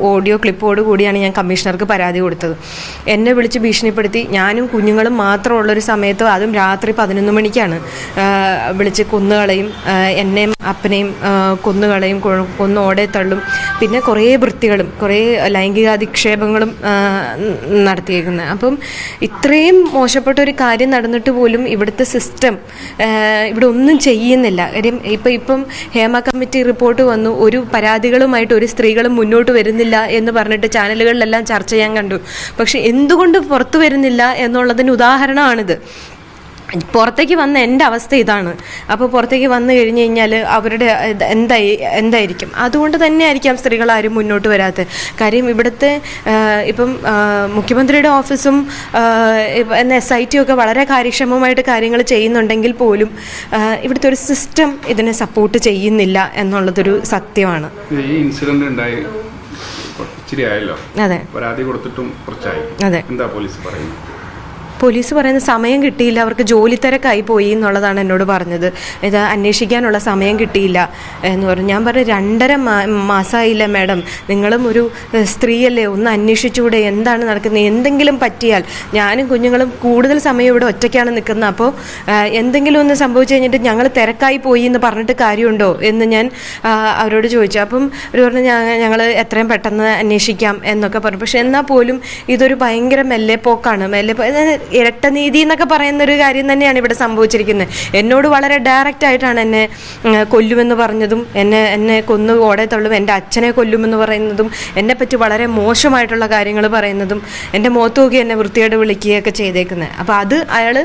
Audio ക്ലിപ്പോട് കൂടിയാണ് ഞാൻ കമ്മീഷണർക്ക് പരാതി കൊടുത്തത്. എന്നെ വിളിച്ച് ഭീഷണിപ്പെടുത്തി. ഞാനും കുഞ്ഞുങ്ങളും മാത്രമുള്ളൊരു സമയത്ത് അതും രാത്രി പതിനൊന്ന് മണിക്കാണ്. വിളിച്ച് കൊന്നുകളയും എന്നെയും അപ്പനെയും കുന്നുകളെയും കൊന്നുകളയും കൊ- കൊന്ന് തള്ളും. പിന്നെ കുറേ വൃത്തികളും കുറേ ലൈംഗികാധിക്ഷേപങ്ങളും നടത്തിയേക്കുന്നത് അപ്പം ഇത്രയും മോശപ്പെട്ട ഒരു കാര്യം നടന്നിട്ട് പോലും ഇവിടുത്തെ സിസ്റ്റം ഇവിടെ ഒന്നും ചെയ്യുന്നില്ല. കാര്യം ഇപ്പം ഇപ്പം ഹേമ കമ്മിറ്റി റിപ്പോർട്ട് വന്നു. ഒരു പരാതികളുമായിട്ട് ഒരു സ്ത്രീകളും മുന്നോട്ട് വരുന്നില്ല. എന്ന് പറഞ്ഞിട്ട് ചാനലുകളിലെല്ലാം ചർച്ച ചെയ്യാൻ കണ്ടു. പക്ഷെ എന്തുകൊണ്ട് പുറത്തു വരുന്നില്ല എന്നുള്ളതിന് ഉദാഹരണമാണിത്. പുറത്തേക്ക് വന്ന എന്റെ അവസ്ഥ ഇതാണ്. അപ്പോൾ പുറത്തേക്ക് വന്നു കഴിഞ്ഞ് കഴിഞ്ഞാൽ അവരുടെ എന്തായി എന്തായിരിക്കും? അതുകൊണ്ട് തന്നെ ആയിരിക്കാം സ്ത്രീകൾ ആരും മുന്നോട്ട് വരാത്തത്. കാര്യം ഇവിടുത്തെ ഇപ്പം മുഖ്യമന്ത്രിയുടെ ഓഫീസും എന്ന എസ് ഐ ടി ഒക്കെ വളരെ കാര്യക്ഷമമായിട്ട് കാര്യങ്ങൾ ചെയ്യുന്നുണ്ടെങ്കിൽ പോലും ഇവിടുത്തെ ഒരു സിസ്റ്റം ഇതിനെ സപ്പോർട്ട് ചെയ്യുന്നില്ല എന്നുള്ളതൊരു സത്യമാണ്. ഈ ഇൻസിഡന്റ് ഉണ്ടായി. ഇച്ചിരി ആയല്ലോ അതെ. പരാതി കൊടുത്തിട്ടും കുറച്ചായി. അതെ. എന്താ പോലീസ് പറയുന്നത്? പോലീസ് പറയുന്ന സമയം കിട്ടിയില്ല അവർക്ക് ജോലി തിരക്കായി പോയി എന്നുള്ളതാണ് എന്നോട് പറഞ്ഞത്. ഇത് അന്വേഷിക്കാനുള്ള സമയം കിട്ടിയില്ല എന്ന് പറഞ്ഞു. ഞാൻ പറഞ്ഞു രണ്ടര മാസമായില്ല മാഡം നിങ്ങളും ഒരു സ്ത്രീയല്ലേ ഒന്ന് അന്വേഷിച്ചുകൂടെ എന്താണ് നടക്കുന്നത് എന്തെങ്കിലും പറ്റിയാൽ ഞാനും കുഞ്ഞുങ്ങളും കൂടുതൽ സമയം ഇവിടെ ഒറ്റയ്ക്കാണ് നിൽക്കുന്നത്. അപ്പോൾ എന്തെങ്കിലും ഒന്ന് സംഭവിച്ചു കഴിഞ്ഞിട്ട് ഞങ്ങൾ തിരക്കായി പോയി എന്ന് പറഞ്ഞിട്ട് കാര്യമുണ്ടോ എന്ന് ഞാൻ അവരോട് ചോദിച്ചു. അപ്പം അവർ പറഞ്ഞു ഞങ്ങൾ എത്രയും പെട്ടെന്ന് അന്വേഷിക്കാം എന്നൊക്കെ പറഞ്ഞു. പക്ഷെ എന്നാൽ പോലും ഇതൊരു ഭയങ്കര മെല്ലെ പോക്കാണ് മെല്ലെ പോ- ഇത് ഇരട്ട നീതി എന്നൊക്കെ പറയുന്ന ഒരു കാര്യം തന്നെയാണ് ഇവിടെ സംഭവിച്ചിരിക്കുന്നത്. എന്നോട് വളരെ ഡയറക്റ്റ് ആയിട്ടാണ് എന്നെ കൊല്ലുമെന്ന് പറഞ്ഞതും എന്നെ എന്നെ കൊന്നു ഓടെ തള്ളും എന്റെ അച്ഛനെ കൊല്ലുമെന്ന് പറയുന്നതും എന്നെ പറ്റി വളരെ മോശമായിട്ടുള്ള കാര്യങ്ങൾ പറയുന്നതും എന്റെ മുഖത്ത് നോക്കി എന്നെ വൃത്തിയോട് വിളിക്കുകയൊക്കെ ചെയ്തേക്കുന്നത്. അപ്പോൾ അത് അയാൾ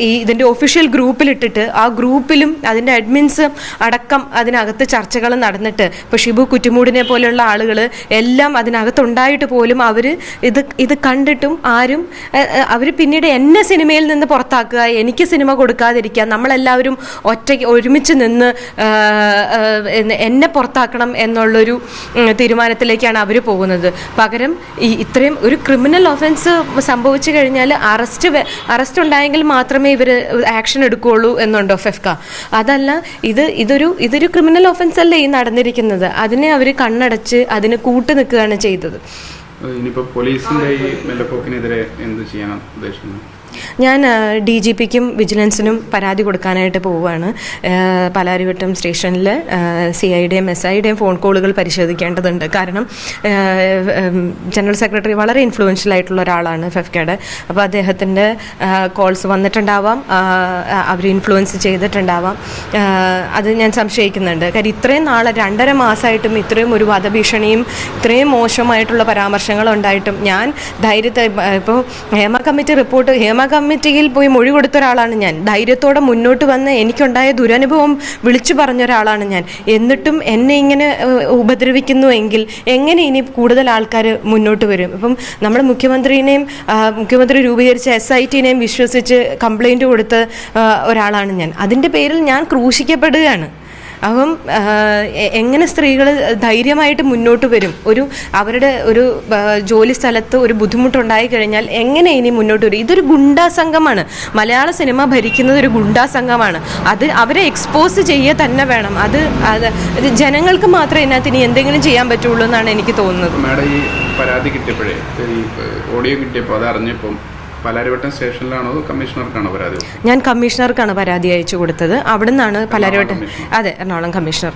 ഈ ഇതിന്റെ ഒഫീഷ്യൽ ഗ്രൂപ്പിലിട്ടിട്ട് ആ ഗ്രൂപ്പിലും അതിന്റെ അഡ്മിൻസ് അടക്കം അതിനകത്ത് ചർച്ചകൾ നടന്നിട്ട് ഇപ്പോൾ ഷിബു കുറ്റുമൂടിനെ പോലെയുള്ള ആളുകൾ എല്ലാം അതിനകത്തുണ്ടായിട്ട് പോലും അവർ ഇത് ഇത് കണ്ടിട്ടും ആരും അവർ പിന്നീട് എന്നെ സിനിമയിൽ നിന്ന് പുറത്താക്കുക എനിക്ക് സിനിമ കൊടുക്കാതിരിക്കുക നമ്മളെല്ലാവരും ഒറ്റയ്ക്ക് ഒരുമിച്ച് നിന്ന് എന്നെ- പുറത്താക്കണം എന്നുള്ളൊരു തീരുമാനത്തിലേക്കാണ് അവർ പോകുന്നത്. പകരം ഈ ഇത്രയും ഒരു ക്രിമിനൽ ഒഫൻസ് സംഭവിച്ചു കഴിഞ്ഞാൽ അറസ്റ്റ് അറസ്റ്റ് ഉണ്ടായെങ്കിൽ മാത്രമേ ഇവർ ആക്ഷൻ എടുക്കുകയുള്ളൂ എന്നുണ്ടോ ഫെഫ്ക? അതല്ല ഇത് ഇതൊരു ഇതൊരു ക്രിമിനൽ ഒഫൻസ് അല്ലേ ഈ നടന്നിരിക്കുന്നത്. അതിനെ അവർ കണ്ണടച്ച് അതിന് കൂട്ടു നിൽക്കുകയാണ് ചെയ്തത്. ഇനിയിപ്പോ പോലീസിന്റെ ഈ മെല്ലപ്പോക്കിനെതിരെ എന്ത് ചെയ്യാനാണ് ഉദ്ദേശിക്കുന്നത്? ഞാൻ ഡി ജി പിക്കും വിജിലൻസിനും പരാതി കൊടുക്കാനായിട്ട് പോവുകയാണ്. പലാരിവട്ടം സ്റ്റേഷനിൽ സി ഐയുടെയും എസ് ഐയുടെയും ഫോൺ കോളുകൾ പരിശോധിക്കേണ്ടതുണ്ട്. കാരണം ജനറൽ സെക്രട്ടറി വളരെ ഇൻഫ്ലുവൻഷ്യൽ ആയിട്ടുള്ള ഒരാളാണ് ഫെഫ്കയുടെ. അപ്പോൾ അദ്ദേഹത്തിന്റെ കോൾസ് വന്നിട്ടുണ്ടാവാം. അവർ ഇൻഫ്ലുവൻസ് ചെയ്തിട്ടുണ്ടാവാം. അത് ഞാൻ സംശയിക്കുന്നുണ്ട്. കാര്യം ഇത്രയും നാളെ രണ്ടര മാസമായിട്ടും ഇത്രയും ഒരു വധഭീഷണിയും ഇത്രയും മോശമായിട്ടുള്ള പരാമർശങ്ങൾ ഉണ്ടായിട്ടും ഞാൻ ധൈര്യത്തെ ഇപ്പോൾ ഹേമ കമ്മിറ്റി റിപ്പോർട്ട് ഹേമ കമ്മിറ്റിയിൽ പോയി മൊഴി കൊടുത്ത ഒരാളാണ് ഞാൻ. ധൈര്യത്തോടെ മുന്നോട്ട് വന്ന് എനിക്കുണ്ടായ ദുരനുഭവം വിളിച്ചു പറഞ്ഞ ഒരാളാണ് ഞാൻ. എന്നിട്ടും എന്നെ ഇങ്ങനെ ഉപദ്രവിക്കുന്നു എങ്കിൽ എങ്ങനെ ഇനി കൂടുതൽ ആൾക്കാർ മുന്നോട്ട് വരും? ഇപ്പം നമ്മുടെ മുഖ്യമന്ത്രിനെയും മുഖ്യമന്ത്രി രൂപീകരിച്ച എസ് ഐ ടിനെയും വിശ്വസിച്ച് കംപ്ലൈന്റ് കൊടുത്ത ഒരാളാണ് ഞാൻ. അതിന്റെ പേരിൽ ഞാൻ ക്രൂശിക്കപ്പെടുകയാണ്. അപ്പം എങ്ങനെ സ്ത്രീകൾ ധൈര്യമായിട്ട് മുന്നോട്ട് വരും? ഒരു അവരുടെ ഒരു ജോലി സ്ഥലത്ത് ഒരു ബുദ്ധിമുട്ടുണ്ടായി കഴിഞ്ഞാൽ എങ്ങനെ ഇനി മുന്നോട്ട് വരും? ഇതൊരു ഗുണ്ടാ സംഘമാണ് മലയാള സിനിമ ഭരിക്കുന്നത് ഒരു ഗുണ്ടാ സംഘമാണ് അത് അവരെ എക്സ്പോസ് ചെയ്യുക തന്നെ വേണം. അത് അത് ജനങ്ങൾക്ക് മാത്രമേ ഇതിനകത്ത് ഇനി എന്തെങ്കിലും ചെയ്യാൻ പറ്റുള്ളൂ എന്നാണ് എനിക്ക് തോന്നുന്നത്. മാഡം ഈ പരാതി കിട്ടിയപ്പോഴേ ഓഡിയോ കിട്ടിയപ്പോൾ അത് അറിഞ്ഞപ്പം പലാരിവട്ടം സ്റ്റേഷനിലാണോ കമ്മീഷണർക്കാണോ പരാതി ഞാൻ കമ്മീഷണർക്കാണ് പരാതി അയച്ചു കൊടുത്തത്. അവിടെ നിന്നാണ് പലരോട്ട് അതെ എറണാകുളം കമ്മീഷണർ.